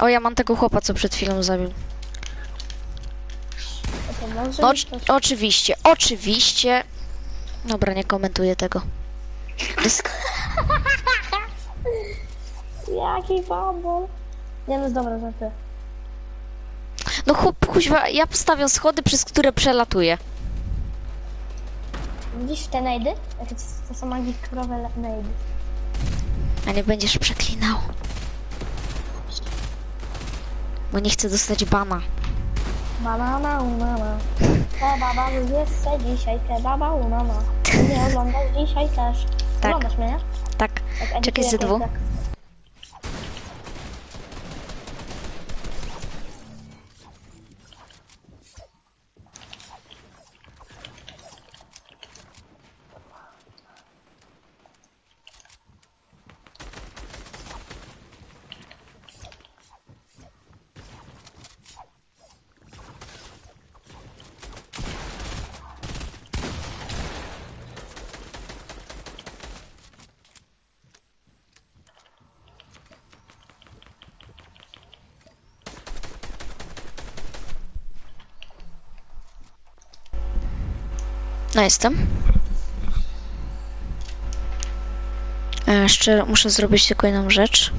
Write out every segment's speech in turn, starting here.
O, ja mam tego chłopa, co przed chwilą zabił. To może No, być oczy- coś- oczywiście, oczywiście. Dobra, nie komentuję tego. Dysk- Jaki babol. Nie no, dobra, żarty. No chłop, kuźwa, ja postawiam schody, przez które przelatuję. Widzisz te najdy? Jakie to, są magikowe najdy. A nie będziesz przeklinał. Bo nie chcę dostać bana. Banana u mama. Kebaba jeszcze dzisiaj, kebaba u mama. Nie oglądasz dzisiaj też. Tak. Oglądasz mnie, nie? Tak, Tak, czekaj edytuję ze No jestem. Jeszcze muszę zrobić tylko jedną rzecz.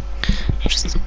Przez-